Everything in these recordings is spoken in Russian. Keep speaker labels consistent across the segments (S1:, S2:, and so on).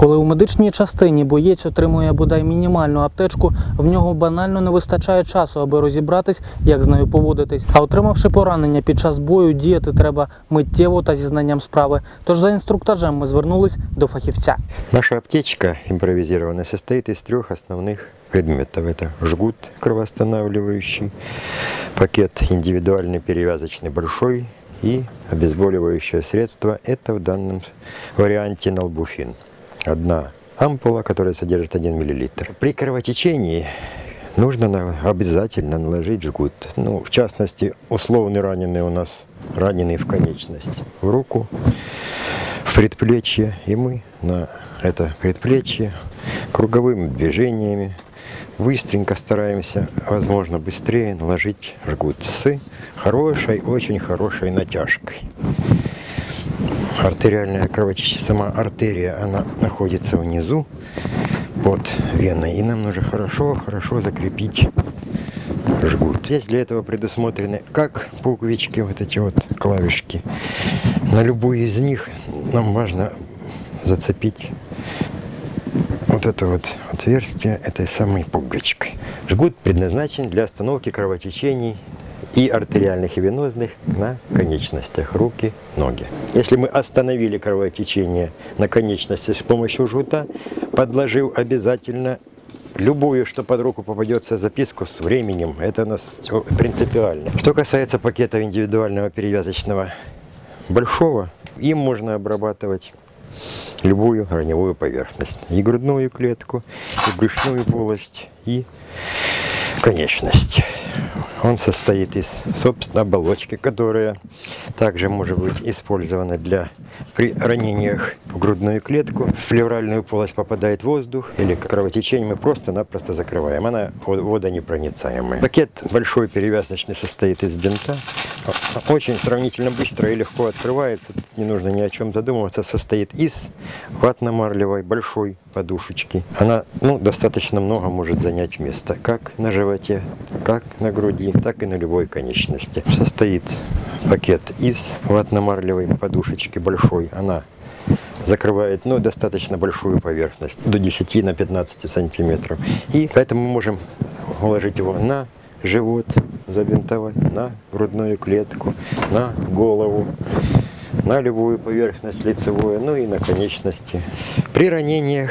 S1: Коли у медичній частині боєць отримує бодай мінімальну аптечку, в нього банально не вистачає часу, аби розібратись, як з нею поводитись. А отримавши поранення під час бою, діяти треба миттєво та зі знанням справи. Тож за інструктажем ми звернулись до фахівця.
S2: Наша аптечка импровизированная состоит из трех основных предметов. Это жгут кровоостанавливающий, пакет индивидуальный перевязочный большой и обезболивающее средство. Это в данном варианте налбуфин. Одна ампула, которая содержит 1 мл. При кровотечении нужно на- обязательно наложить жгут. Ну, в частности, условный раненый у нас раненый в конечность, в руку, в предплечье, и мы на это предплечье круговыми движениями быстренько стараемся, возможно, быстрее наложить жгут с хорошей, очень хорошей натяжкой. Артериальная кровотечение, сама артерия, она находится внизу под веной, и нам нужно хорошо, хорошо закрепить жгут. Здесь для этого предусмотрены как пуговички, вот эти вот клавишки. На любую из них нам важно зацепить вот это вот отверстие этой самой пуговичкой. Жгут предназначен для остановки кровотечений и артериальных, и венозных на конечностях, руки, ноги. Если мы остановили кровотечение на конечности с помощью жгута, подложив обязательно любую, что под руку попадется, записку с временем. Это у нас принципиально. Что касается пакетов индивидуального перевязочного большого, им можно обрабатывать любую раневую поверхность. И грудную клетку, и брюшную полость, и конечность. Он состоит из, собственно, оболочки, которая также может быть использована для при ранениях в грудную клетку. В плевральную полость попадает воздух или кровотечение мы просто-напросто закрываем. Она во- водонепроницаемая. Пакет большой перевязочный состоит из бинта. Очень сравнительно быстро и легко открывается. Тут не нужно ни о чем задумываться. Состоит из ватно-марлевой большой подушечки. Она ну, достаточно много может занять места. Как на животе, как на груди, так и на любой конечности. Состоит пакет из ватно-марлевой подушечки большой. Она закрывает ну, достаточно большую поверхность, до 10 на 15 сантиметров. И поэтому мы можем уложить его на живот, забинтовать, на грудную клетку, на голову, на любую поверхность лицевую, ну и на конечности. При ранениях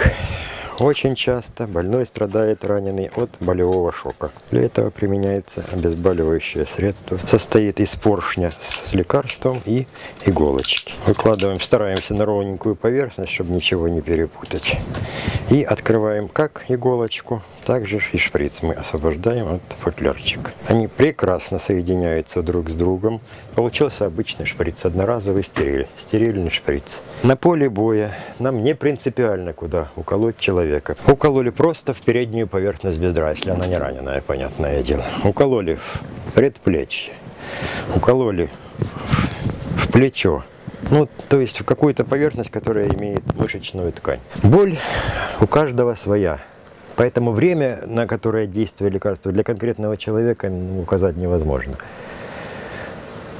S2: очень часто больной страдает раненый от болевого шока. Для этого применяется обезболивающее средство. Состоит из поршня с лекарством и иголочки. Выкладываем, стараемся на ровненькую поверхность, чтобы ничего не перепутать. И открываем как иголочку, так же и шприц мы освобождаем от футлярчика. Они прекрасно соединяются друг с другом. Получился обычный шприц, одноразовый стериль, стерильный шприц. На поле боя нам не принципиально, куда уколоть человека. Укололи просто в переднюю поверхность бедра, если она не раненая, понятное дело. Укололи в предплечье, укололи в плечо. Ну, то есть в какую-то поверхность, которая имеет мышечную ткань. Боль у каждого своя. Поэтому время, на которое действие лекарства для конкретного человека указать невозможно.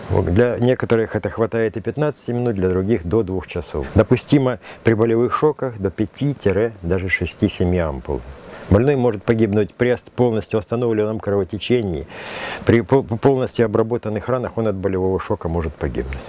S2: Для некоторых это хватает и 15 минут, для других до 2 часов. Допустимо при болевых шоках до 5 даже 6-7 ампул. Больной может погибнуть при ост- полностью остановленном кровотечении. При пол- полностью обработанных ранах он от болевого шока может погибнуть.